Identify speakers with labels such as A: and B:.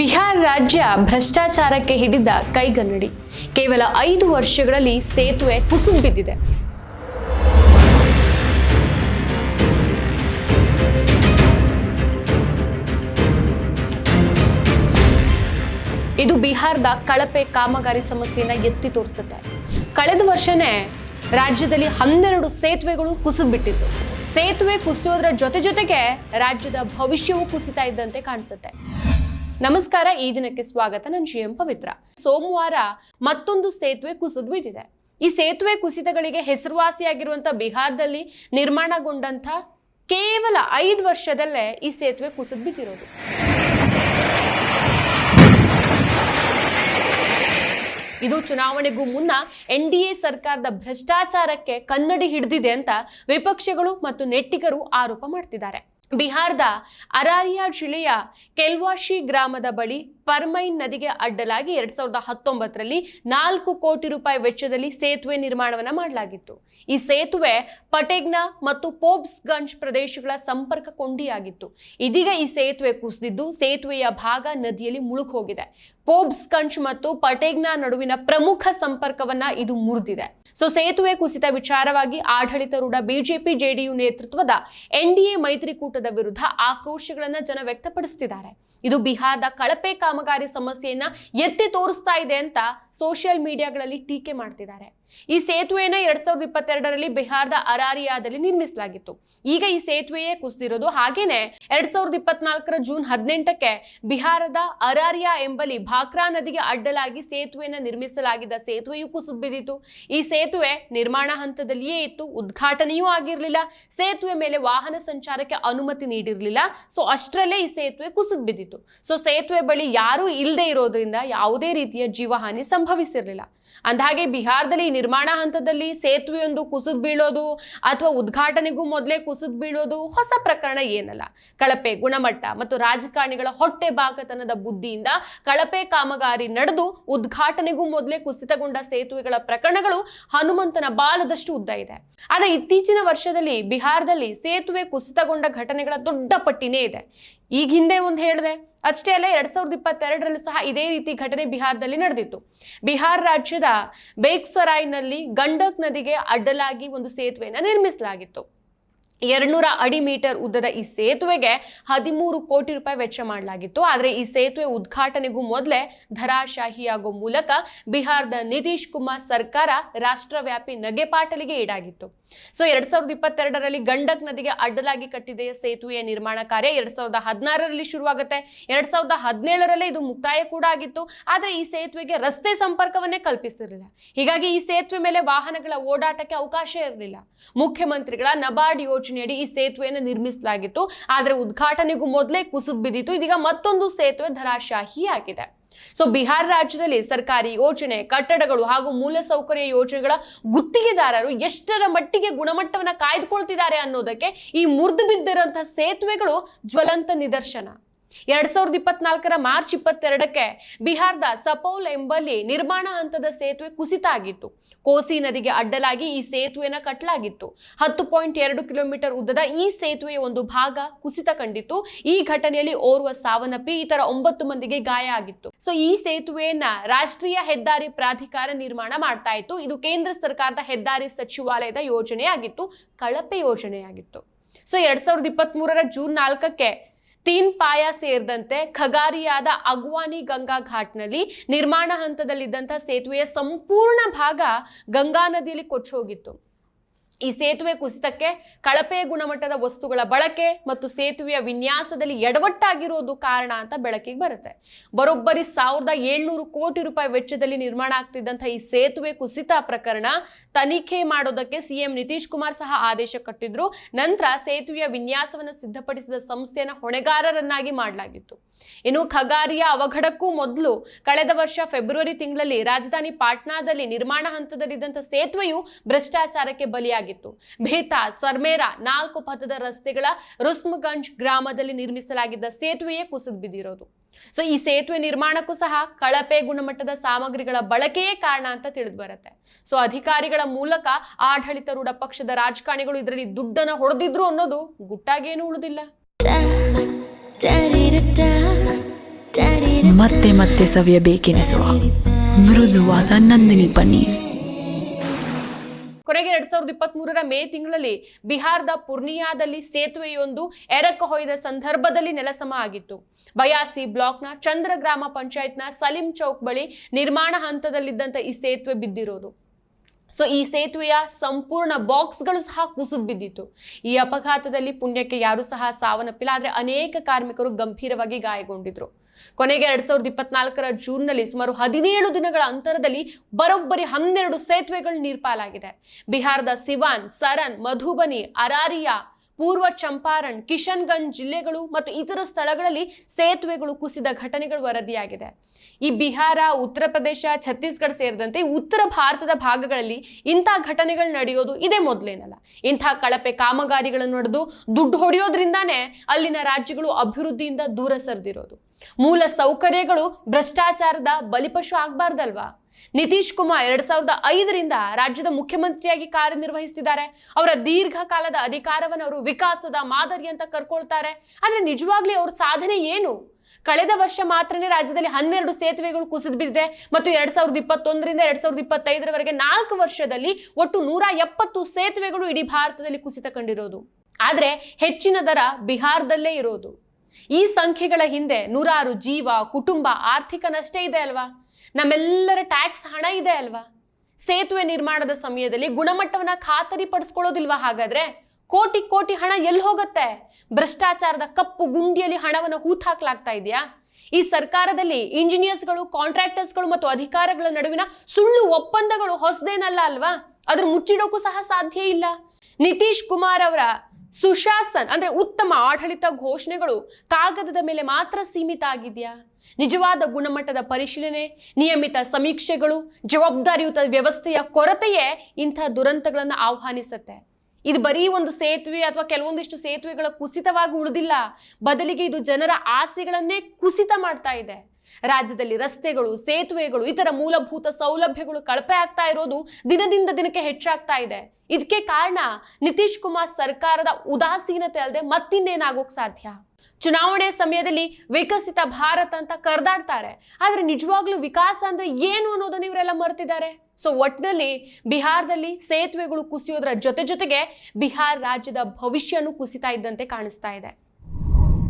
A: ಬಿಹಾರ ರಾಜ್ಯ ಭ್ರಷ್ಟಾಚಾರಕ್ಕೆ ಹಿಡಿದ ಕೈಗನ್ನಡಿ. ಕೇವಲ ಐದು ವರ್ಷಗಳಲ್ಲಿ ಸೇತುವೆ ಕುಸಿದು ಬಿದ್ದಿದೆ ಇದು ಬಿಹಾರದ ಕಳಪೆ ಕಾಮಗಾರಿ ಸಮಸ್ಯೆಯನ್ನ ಎತ್ತಿ ತೋರಿಸುತ್ತೆ. ಕಳೆದ ವರ್ಷನೇ ರಾಜ್ಯದಲ್ಲಿ ಹನ್ನೆರಡು ಸೇತುವೆಗಳು ಕುಸಿದು ಸೇತುವೆ ಕುಸಿಯೋದ್ರ ಜೊತೆ ಜೊತೆಗೆ ರಾಜ್ಯದ ಭವಿಷ್ಯವೂ ಕುಸಿತಾ ಇದ್ದಂತೆ ಕಾಣಿಸುತ್ತೆ. ನಮಸ್ಕಾರ, ಈ ದಿನಕ್ಕೆ ಸ್ವಾಗತ. ನಾನು ಜಿ ಎಂ ಪವಿತ್ರ. ಸೋಮವಾರ ಮತ್ತೊಂದು ಸೇತುವೆ ಕುಸಿದು ಬಿದ್ದಿದೆ ಈ ಸೇತುವೆ ಕುಸಿತಗಳಿಗೆ ಹೆಸರುವಾಸಿಯಾಗಿರುವಂತ ಬಿಹಾರದಲ್ಲಿ ನಿರ್ಮಾಣಗೊಂಡಂತ ಕೇವಲ ಐದು ವರ್ಷದಲ್ಲೇ ಈ ಸೇತುವೆ ಕುಸಿದು ಬಿದ್ದಿರೋದು ಇದು ಚುನಾವಣೆಗೂ ಮುನ್ನ ಎನ್ ಡಿ ಎ ಸರ್ಕಾರದ ಭ್ರಷ್ಟಾಚಾರಕ್ಕೆ ಕನ್ನಡಿ ಹಿಡಿದಿದೆ ಅಂತ ವಿಪಕ್ಷಗಳು ಮತ್ತು ನೆಟ್ಟಿಗರು ಆರೋಪ ಮಾಡ್ತಿದ್ದಾರೆ. ಬಿಹಾರದ ಅರಾರಿಯಾ ಜಿಲ್ಲೆಯ ಕೆಲ್ವಾಶಿ ಗ್ರಾಮದ ಬಳಿ ಪರ್ಮೈನ್ ನದಿಗೆ ಅಡ್ಡಲಾಗಿ ಎರಡ್ ಸಾವಿರದ ಹತ್ತೊಂಬತ್ತರಲ್ಲಿ ನಾಲ್ಕು ಕೋಟಿ ರೂಪಾಯಿ ವೆಚ್ಚದಲ್ಲಿ ಸೇತುವೆ ನಿರ್ಮಾಣವನ್ನು ಮಾಡಲಾಗಿತ್ತು. ಈ ಸೇತುವೆ ಪಟೇಗ್ನಾ ಮತ್ತು ಪೋಬ್ಸ್ಗಂಜ್ ಪ್ರದೇಶಗಳ ಸಂಪರ್ಕ ಕೊಂಡಿಯಾಗಿತ್ತು. ಇದೀಗ ಈ ಸೇತುವೆ ಕುಸಿದಿದ್ದು ಸೇತುವೆಯ ಭಾಗ ನದಿಯಲ್ಲಿ ಮುಳುಗ್ ಹೋಗಿದೆ ಪೋಬ್ಸ್ಗಂಜ್ ಮತ್ತು ಪಟೇಗ್ನಾ ನಡುವಿನ ಪ್ರಮುಖ ಸಂಪರ್ಕವನ್ನ ಇದು ಮುರಿದಿದೆ. ಸೊ, ಸೇತುವೆ ಕುಸಿತ ವಿಚಾರವಾಗಿ ಆಡಳಿತಾರೂಢ ಬಿಜೆಪಿ ಜೆಡಿಯು ನೇತೃತ್ವದ ಎನ್ಡಿಎ ಮೈತ್ರಿಕೂಟದ ವಿರುದ್ಧ ಆಕ್ರೋಶಗಳನ್ನ ಜನ ವ್ಯಕ್ತಪಡಿಸುತ್ತಿದ್ದಾರೆ ಇದು ಬಿಹಾರದ ಕಳಪೆ ಕಾಮಗಾರಿ ಸಮಸ್ಯೆಯನ್ನ ಎತ್ತಿ ತೋರಿಸ್ತಾ ಇದೆ ಅಂತ ಸೋಷಿಯಲ್ ಮೀಡಿಯಾಗಳಲ್ಲಿ ಟೀಕೆ ಮಾಡ್ತಿದ್ದಾರೆ. ಈ ಸೇತುವೆಯನ್ನ ಎರಡ್ ಸಾವಿರದ ಇಪ್ಪತ್ತೆರಡರಲ್ಲಿ ಬಿಹಾರದ ಅರಾರಿಯಾದಲ್ಲಿ ನಿರ್ಮಿಸಲಾಗಿತ್ತು. ಈಗ ಈ ಸೇತುವೆಯೇ ಕುಸಿದಿರೋದು. ಹಾಗೇನೆ ಎರಡ್ ಸಾವಿರದ ಇಪ್ಪತ್ನಾಲ್ಕರ ಜೂನ್ ಹದಿನೆಂಟಕ್ಕೆ ಬಿಹಾರದ ಅರಾರಿಯಾ ಎಂಬಲ್ಲಿ ಭಾಕ್ರಾ ನದಿಗೆ ಅಡ್ಡಲಾಗಿ ಸೇತುವೆಯನ್ನ ನಿರ್ಮಿಸಲಾಗಿದ್ದ ಸೇತುವೆಯೂ ಕುಸಿದು ಬಿದ್ದಿತ್ತು ಈ ಸೇತುವೆ ನಿರ್ಮಾಣ ಹಂತದಲ್ಲಿಯೇ ಇತ್ತು. ಉದ್ಘಾಟನೆಯೂ ಆಗಿರಲಿಲ್ಲ. ಸೇತುವೆ ಮೇಲೆ ವಾಹನ ಸಂಚಾರಕ್ಕೆ ಅನುಮತಿ ನೀಡಿರಲಿಲ್ಲ. ಸೊ ಅಷ್ಟರಲ್ಲೇ ಈ ಸೇತುವೆ ಕುಸಿದು ಬಿದ್ದಿತ್ತು ಸೊ ಸೇತುವೆ ಬಳಿ ಯಾರೂ ಇಲ್ಲದೆ ಇರೋದ್ರಿಂದ ಯಾವುದೇ ರೀತಿಯ ಜೀವಹಾನಿ ಸಂಭವಿಸಿರಲಿಲ್ಲ. ಅಂದಹಾಗೆ ಬಿಹಾರದಲ್ಲಿ ನಿರ್ಮಾಣ ಹಂತದಲ್ಲಿ ಸೇತುವೆಯೊಂದು ಕುಸಿದು ಬೀಳೋದು ಅಥವಾ ಉದ್ಘಾಟನೆಗೂ ಮೊದಲೇ ಕುಸಿದು ಬೀಳೋದು ಹೊಸ ಪ್ರಕರಣ ಏನಲ್ಲ. ಕಳಪೆ ಗುಣಮಟ್ಟ ಮತ್ತು ರಾಜಕಾರಣಿಗಳ ಹೊಟ್ಟೆ ಬಾಕತನದ ಬುದ್ಧಿಯಿಂದ ಕಳಪೆ ಕಾಮಗಾರಿ ನಡೆದು ಉದ್ಘಾಟನೆಗೂ ಮೊದಲೇ ಕುಸಿತಗೊಂಡ ಸೇತುವೆಗಳ ಪ್ರಕರಣಗಳು ಹನುಮಂತನ ಬಾಲದಷ್ಟು ಉದ್ದ ಇದೆ. ಆದರೆ ಇತ್ತೀಚಿನ ವರ್ಷದಲ್ಲಿ ಬಿಹಾರದಲ್ಲಿ ಸೇತುವೆ ಕುಸಿತಗೊಂಡ ಘಟನೆಗಳ ದೊಡ್ಡ ಪಟ್ಟಿನೇ ಇದೆ. ಈಗ ಹಿಂದೆ ಒಂದು ಹೇಳಿದೆ ಅಷ್ಟೇ ಅಲ್ಲ, ಎರಡ್ ಸಾವಿರದ ಇಪ್ಪತ್ತೆರಡರಲ್ಲೂ ಸಹ ಇದೇ ರೀತಿ ಘಟನೆ ಬಿಹಾರದಲ್ಲಿ ನಡೆದಿತ್ತು. ಬಿಹಾರ ರಾಜ್ಯದ ಬೇಗ್ಸರಾಯ್ನಲ್ಲಿ ಗಂಡಕ್ ನದಿಗೆ ಅಡ್ಡಲಾಗಿ ಒಂದು ಸೇತುವೆಯನ್ನು ನಿರ್ಮಿಸಲಾಗಿತ್ತು. ಎರಡ್ನೂರ ಅಡಿ ಮೀಟರ್ ಉದ್ದದ ಈ ಸೇತುವೆಗೆ ಹದಿಮೂರು ಕೋಟಿ ರೂಪಾಯಿ ವೆಚ್ಚ ಮಾಡಲಾಗಿತ್ತು. ಆದರೆ ಈ ಸೇತುವೆ ಉದ್ಘಾಟನೆಗೂ ಮೊದಲೇ ಧರಾಶಾಹಿಯಾಗೋ ಮೂಲಕ ಬಿಹಾರದ ನಿತೀಶ್ ಕುಮಾರ್ ಸರ್ಕಾರ ರಾಷ್ಟ್ರವ್ಯಾಪಿ ನಗೆಪಾಟಲಿಗೆ ಈಡಾಗಿತ್ತು. ಸೊ ಎರಡ್ ಸಾವಿರದ ಇಪ್ಪತ್ತೆರಡರಲ್ಲಿ ಗಂಡಕ್ ನದಿಗೆ ಅಡ್ಡಲಾಗಿ ಕಟ್ಟಿದ ಸೇತುವೆಯ ನಿರ್ಮಾಣ ಕಾರ್ಯ ಎರಡ್ ಸಾವಿರದ ಹದಿನಾರರಲ್ಲಿ ಶುರುವಾಗುತ್ತೆ. ಎರಡ್ ಸಾವಿರದ ಹದಿನೇಳರಲ್ಲೇ ಇದು ಮುಕ್ತಾಯ ಕೂಡ ಆಗಿತ್ತು. ಆದರೆ ಈ ಸೇತುವೆಗೆ ರಸ್ತೆ ಸಂಪರ್ಕವನ್ನೇ ಕಲ್ಪಿಸಿರಲಿಲ್ಲ ಹೀಗಾಗಿ ಈ ಸೇತುವೆ ಮೇಲೆ ವಾಹನಗಳ ಓಡಾಟಕ್ಕೆ ಅವಕಾಶ ಇರಲಿಲ್ಲ. ಮುಖ್ಯಮಂತ್ರಿಗಳ ನಬಾರ್ಡ್ ಯೋಜನೆಯಡಿ ಈ ಸೇತುವೆಯನ್ನು ನಿರ್ಮಿಸಲಾಗಿತ್ತು. ಆದರೆ ಉದ್ಘಾಟನೆಗೂ ಮೊದಲೇ ಕುಸಿದು ಬಿದ್ದಿತ್ತು. ಇದೀಗ ಮತ್ತೊಂದು ಸೇತುವೆ ಧರಾಶಾಹಿ ಆಗಿದೆ ಸೊ ಬಿಹಾರ ರಾಜ್ಯದಲ್ಲಿ ಸರ್ಕಾರಿ ಯೋಜನೆ ಕಟ್ಟಡಗಳು ಹಾಗೂ ಮೂಲಸೌಕರ್ಯ ಯೋಜನೆಗಳ ಗುತ್ತಿಗೆದಾರರು ಎಷ್ಟರ ಮಟ್ಟಿಗೆ ಗುಣಮಟ್ಟವನ್ನು ಕಾಯ್ದುಕೊಳ್ತಿದ್ದಾರೆ ಅನ್ನೋದಕ್ಕೆ ಈ ಮುರಿದು ಬಿದ್ದಿರುವಂತಹ ಸೇತುವೆಗಳು ಜ್ವಲಂತ ನಿದರ್ಶನ ಎರಡ್ ಸಾವಿರದ ಇಪ್ಪತ್ನಾಲ್ಕರ ಮಾರ್ಚ್ ಇಪ್ಪತ್ತೆರಡಕ್ಕೆ ಬಿಹಾರದ ಸಪೌಲ್ ಎಂಬಲ್ಲಿ ನಿರ್ಮಾಣ ಹಂತದ ಸೇತುವೆ ಕುಸಿತ ಆಗಿತ್ತು ಕೋಸಿ ನದಿಗೆ ಅಡ್ಡಲಾಗಿ ಈ ಸೇತುವೆನ ಕಟ್ಟಲಾಗಿತ್ತು ಹತ್ತು ಪಾಯಿಂಟ್ ಎರಡು ಕಿಲೋಮೀಟರ್ ಉದ್ದದ ಈ ಸೇತುವೆಯ ಒಂದು ಭಾಗ ಕುಸಿತ ಕಂಡಿತ್ತು. ಈ ಘಟನೆಯಲ್ಲಿ ಓರ್ವ ಸಾವನ್ನಪ್ಪಿ, ಇತರ ಒಂಬತ್ತು ಮಂದಿಗೆ ಗಾಯ ಆಗಿತ್ತು. ಸೊ ಈ ಸೇತುವೆಯನ್ನ ರಾಷ್ಟ್ರೀಯ ಹೆದ್ದಾರಿ ಪ್ರಾಧಿಕಾರ ನಿರ್ಮಾಣ ಮಾಡ್ತಾ ಇತ್ತು. ಇದು ಕೇಂದ್ರ ಸರ್ಕಾರದ ಹೆದ್ದಾರಿ ಸಚಿವಾಲಯದ ಯೋಜನೆಯಾಗಿತ್ತು, ಕಳಪೆ ಯೋಜನೆಯಾಗಿತ್ತು. ಸೊ ಎರಡ್ ಸಾವಿರದ ಇಪ್ಪತ್ತ್ ಮೂರರ ಜೂನ್ ನಾಲ್ಕಕ್ಕೆ ತೀನ್ ಪಾಯ ಸೇರಿದಂತೆ ಖಗಾರಿಯಾದ ಅಗ್ವಾನಿ ಗಂಗಾ ಘಾಟ್ನಲ್ಲಿ ನಿರ್ಮಾಣ ಹಂತದಲ್ಲಿದ್ದಂಥ ಸೇತುವೆಯ ಸಂಪೂರ್ಣ ಭಾಗ ಗಂಗಾ ನದಿಯಲ್ಲಿ ಕೊಚ್ಚಿ ಹೋಗಿತ್ತು ಈ ಸೇತುವೆ ಕುಸಿತಕ್ಕೆ ಕಳಪೆ ಗುಣಮಟ್ಟದ ವಸ್ತುಗಳ ಬಳಕೆ ಮತ್ತು ಸೇತುವೆಯ ವಿನ್ಯಾಸದಲ್ಲಿ ಎಡವಟ್ಟಾಗಿರೋದು ಕಾರಣ ಅಂತ ಬೆಳಕಿಗೆ ಬರುತ್ತೆ. ಬರೋಬ್ಬರಿ ಸಾವಿರದ ಏಳ್ನೂರು ಕೋಟಿ ರೂಪಾಯಿ ವೆಚ್ಚದಲ್ಲಿ ನಿರ್ಮಾಣ ಆಗ್ತಿದ್ದಂಥ ಈ ಸೇತುವೆ ಕುಸಿತ ಪ್ರಕರಣ ತನಿಖೆ ಮಾಡೋದಕ್ಕೆ ಸಿಎಂ ನಿತೀಶ್ ಕುಮಾರ್ ಸಹ ಆದೇಶ ಕಟ್ಟಿದ್ರು. ನಂತರ ಸೇತುವೆಯ ವಿನ್ಯಾಸವನ್ನು ಸಿದ್ಧಪಡಿಸಿದ ಸಂಸ್ಥೆಯನ್ನ ಹೊಣೆಗಾರರನ್ನಾಗಿ ಮಾಡಲಾಗಿತ್ತು. ಇನ್ನು ಖಗಾರಿಯ ಅವಘಡಕ್ಕೂ ಮೊದಲು ಕಳೆದ ವರ್ಷ ಫೆಬ್ರವರಿ ತಿಂಗಳಲ್ಲಿ ರಾಜಧಾನಿ ಪಾಟ್ನಾದಲ್ಲಿ ನಿರ್ಮಾಣ ಹಂತದಲ್ಲಿದ್ದಂಥ ಸೇತುವೆಯು ಭ್ರಷ್ಟಾಚಾರಕ್ಕೆ ಬಲಿಯಾಗಿತ್ತು ಭೇತಾ, ಸರ್ಮೇರಾ ನಾಲ್ಕು ಪಥದ ರಸ್ತೆಗಳ ರುಸ್ಮಗಂಜ್ ಗ್ರಾಮದಲ್ಲಿ ನಿರ್ಮಿಸಲಾಗಿದ್ದ ಸೇತುವೆಯೇ ಕುಸಿದು ಬಿದ್ದಿರೋದು. ಸೊ ಈ ಸೇತುವೆ ನಿರ್ಮಾಣಕ್ಕೂ ಸಹ ಕಳಪೆ ಗುಣಮಟ್ಟದ ಸಾಮಗ್ರಿಗಳ ಬಳಕೆಯೇ ಕಾರಣ ಅಂತ ತಿಳಿದು ಬರುತ್ತೆ. ಸೊ ಅಧಿಕಾರಿಗಳ ಮೂಲಕ ಆಡಳಿತಾರೂಢ ಪಕ್ಷದ ರಾಜಕಾರಣಿಗಳು ಇದರಲ್ಲಿ ದುಡ್ಡನ್ನ ಹೊಡೆದಿದ್ರು ಅನ್ನೋದು ಗುಟ್ಟಾಗೇನು ಉಳಿದಿಲ್ಲ.
B: ಮತ್ತೆ ಮತ್ತೆ ಸವಿಯಬೇಕೆನಿಸುವ ಮೃದುವಾದ ನಂದಿನಿ ಪನ್ನೀರ್.
A: ಕೊನೆಗೆ ಎರಡ್ ಸಾವಿರದ ಇಪ್ಪತ್ತ್ ಮೂರರ ಮೇ ತಿಂಗಳಲ್ಲಿ ಬಿಹಾರದ ಪೂರ್ಣಿಯಾದಲ್ಲಿ ಸೇತುವೆಯೊಂದು ಎರಕ ಹೊಯ್ದ ಸಂದರ್ಭದಲ್ಲಿ ನೆಲಸಮ ಆಗಿತ್ತು. ಬಯಾಸಿ ಬ್ಲಾಕ್ನ ಚಂದ್ರ ಗ್ರಾಮ ಪಂಚಾಯತ್ನ ಸಲೀಂ ಚೌಕ್ ಬಳಿ ನಿರ್ಮಾಣ ಹಂತದಲ್ಲಿದ್ದಂತ ಈ ಸೇತುವೆ ಬಿದ್ದಿರೋದು. ಸೊ ಈ ಸೇತುವೆಯ ಸಂಪೂರ್ಣ ಬಾಕ್ಸ್ಗಳು ಸಹ ಕುಸಿದು ಬಿದ್ದಿತ್ತು. ಈ ಅಪಘಾತದಲ್ಲಿ ಪುಣ್ಯಕ್ಕೆ ಯಾರು ಸಹ ಸಾವನ್ನಪ್ಪಿಲ್ಲ. ಆದರೆ ಅನೇಕ ಕಾರ್ಮಿಕರು ಗಂಭೀರವಾಗಿ ಗಾಯಗೊಂಡಿದ್ರು. ಕೊನೆಗೆ ಎರಡ್ ಸಾವಿರದ ಇಪ್ಪತ್ನಾಲ್ಕರ ಜೂನ್ನಲ್ಲಿ ಸುಮಾರು ಹದಿನೇಳು ದಿನಗಳ ಅಂತರದಲ್ಲಿ ಬರೋಬ್ಬರಿ ಹನ್ನೆರಡು ಸೇತುವೆಗಳು ನೀರ್ಪಾಲಾಗಿದೆ. ಬಿಹಾರದ ಸಿವಾನ್ ಸರನ್ ಮಧುಬನಿ, ಅರಾರಿಯಾ ಪೂರ್ವ ಚಂಪಾರಣ್, ಕಿಶನ್ಗಂಜ್ ಜಿಲ್ಲೆಗಳು ಮತ್ತು ಇತರ ಸ್ಥಳಗಳಲ್ಲಿ ಸೇತುವೆಗಳು ಕುಸಿದ ಘಟನೆಗಳು ವರದಿಯಾಗಿದೆ. ಈ ಬಿಹಾರ, ಉತ್ತರ ಪ್ರದೇಶ, ಛತ್ತೀಸ್ಗಢ ಸೇರಿದಂತೆ ಉತ್ತರ ಭಾರತದ ಭಾಗಗಳಲ್ಲಿ ಇಂಥ ಘಟನೆಗಳು ನಡೆಯೋದು ಇದೇ ಮೊದಲೇನಲ್ಲ. ಇಂಥ ಕಳಪೆ ಕಾಮಗಾರಿಗಳನ್ನು ನಡೆದು ದುಡ್ಡು ಹೊಡೆಯೋದ್ರಿಂದಾನೇ ಅಲ್ಲಿನ ರಾಜ್ಯಗಳು ಅಭಿವೃದ್ಧಿಯಿಂದ ದೂರ ಸರಿದಿರೋದು. ಮೂಲ ಸೌಕರ್ಯಗಳು ಭ್ರಷ್ಟಾಚಾರದ ಬಲಿಪಶು ಆಗ್ಬಾರ್ದಲ್ವಾ? ನಿತೀಶ್ ಕುಮಾರ್ ಎರಡ್ ಸಾವಿರದ ಐದರಿಂದ ರಾಜ್ಯದ ಮುಖ್ಯಮಂತ್ರಿಯಾಗಿ ಕಾರ್ಯನಿರ್ವಹಿಸ್ತಿದ್ದಾರೆ. ಅವರ ದೀರ್ಘಕಾಲದ ಅಧಿಕಾರವನ್ನು ಅವರು ವಿಕಾಸದ ಮಾದರಿ ಅಂತ ಕರ್ಕೊಳ್ತಾರೆ. ಆದ್ರೆ ನಿಜವಾಗ್ಲೂ ಅವ್ರ ಸಾಧನೆ ಏನು? ಕಳೆದ ವರ್ಷ ಮಾತ್ರನೇ ರಾಜ್ಯದಲ್ಲಿ ಹನ್ನೆರಡು ಸೇತುವೆಗಳು ಕುಸಿದು ಬಿದ್ದಿದೆ ಮತ್ತು ಎರಡ್ ಸಾವಿರದ ಇಪ್ಪತ್ತೊಂದರಿಂದ ಎರಡ್ ಸಾವಿರದ ಇಪ್ಪತ್ತೈದರವರೆಗೆ ನಾಲ್ಕು ವರ್ಷದಲ್ಲಿ ಒಟ್ಟು ನೂರ ಎಪ್ಪತ್ತು ಸೇತುವೆಗಳು ಇಡೀ ಭಾರತದಲ್ಲಿ ಕುಸಿತ ಕಂಡಿರೋದು. ಆದರೆ ಹೆಚ್ಚಿನ ದರ ಬಿಹಾರದಲ್ಲೇ ಇರೋದು. ಈ ಸಂಖ್ಯೆಗಳ ಹಿಂದೆ ನೂರಾರು ಜೀವ, ಕುಟುಂಬ, ಆರ್ಥಿಕ ನಷ್ಟ ಇದೆ ಅಲ್ವಾ? ನಮ್ಮೆಲ್ಲರ ಟ್ಯಾಕ್ಸ್ ಹಣ ಇದೆ ಅಲ್ವಾ? ಸೇತುವೆ ನಿರ್ಮಾಣದ ಸಮಯದಲ್ಲಿ ಗುಣಮಟ್ಟವನ್ನ ಖಾತರಿ ಪಡಿಸ್ಕೊಳ್ಳೋದಿಲ್ವಾ ಹಾಗಾದ್ರೆ? ಕೋಟಿ ಕೋಟಿ ಹಣ ಎಲ್ಲಿ ಹೋಗುತ್ತೆ? ಭ್ರಷ್ಟಾಚಾರದ ಕಪ್ಪು ಗುಂಡಿಯಲ್ಲಿ ಹಣವನ್ನು ಹೂತಾಕ್ಲಾಗ್ತಾ ಇದೆಯಾ? ಈ ಸರ್ಕಾರದಲ್ಲಿ ಇಂಜಿನಿಯರ್ಸ್ಗಳು, ಕಾಂಟ್ರಾಕ್ಟರ್ಸ್ಗಳು ಮತ್ತು ಅಧಿಕಾರಿಗಳ ನಡುವಿನ ಸುಳ್ಳು ಒಪ್ಪಂದಗಳು ಹೊಸದೇನಲ್ಲ ಅಲ್ವಾ? ಅದ್ರ ಮುಚ್ಚಿಡೋಕ್ಕೂ ಸಹ ಸಾಧ್ಯ ಇಲ್ಲ. ನಿತೀಶ್ ಕುಮಾರ್ ಅವರ ಸುಶಾಸನ್, ಅಂದ್ರೆ ಉತ್ತಮ ಆಡಳಿತ ಘೋಷಣೆಗಳು ಕಾಗದದ ಮೇಲೆ ಮಾತ್ರ ಸೀಮಿತ ಆಗಿದೆಯಾ? ನಿಜವಾದ ಗುಣಮಟ್ಟದ ಪರಿಶೀಲನೆ, ನಿಯಮಿತ ಸಮೀಕ್ಷೆಗಳು, ಜವಾಬ್ದಾರಿಯುತ ವ್ಯವಸ್ಥೆಯ ಕೊರತೆಯೇ ಇಂಥ ದುರಂತಗಳನ್ನು ಆಹ್ವಾನಿಸುತ್ತೆ? ಇದು ಬರೀ ಒಂದು ಸೇತುವೆ ಅಥವಾ ಕೆಲವೊಂದಿಷ್ಟು ಸೇತುವೆಗಳ ಕುಸಿತವಾಗಿ ಉಳಿದಿಲ್ಲ. ಬದಲಿಗೆ ಇದು ಜನರ ಆಸೆಗಳನ್ನೇ ಕುಸಿತ ಮಾಡ್ತಾ ಇದೆ. ರಾಜ್ಯದಲ್ಲಿ ರಸ್ತೆಗಳು, ಸೇತುವೆಗಳು, ಇತರ ಮೂಲಭೂತ ಸೌಲಭ್ಯಗಳು ಕಳಪೆ ಆಗ್ತಾ ಇರೋದು ದಿನದಿಂದ ದಿನಕ್ಕೆ ಹೆಚ್ಚಾಗ್ತಾ ಇದೆ. ಇದಕ್ಕೆ ಕಾರಣ ನಿತೀಶ್ ಕುಮಾರ್ ಸರ್ಕಾರದ ಉದಾಸೀನತೆ ಅಲ್ಲದೆ ಮತ್ತಿನ್ನೇನಾಗೋಕ್ ಸಾಧ್ಯ? ಚುನಾವಣೆ ಸಮಯದಲ್ಲಿ ವಿಕಸಿತ ಭಾರತ ಅಂತ ಕರೆದಾಡ್ತಾರೆ. ಆದ್ರೆ ನಿಜವಾಗ್ಲೂ ವಿಕಾಸ ಅಂದ್ರೆ ಏನು ಅನ್ನೋದನ್ನ ಇವರೆಲ್ಲ ಮರೆತಿದ್ದಾರೆ? ಸೊ ಒಟ್ಟಿನಲ್ಲಿ ಬಿಹಾರದಲ್ಲಿ ಸೇತುವೆಗಳು ಕುಸಿಯೋದ್ರ ಜೊತೆ ಜೊತೆಗೆ ಬಿಹಾರ್ ರಾಜ್ಯದ ಭವಿಷ್ಯನೂ ಕುಸಿತಾ ಇದ್ದಂತೆ ಕಾಣಿಸ್ತಾ ಇದೆ.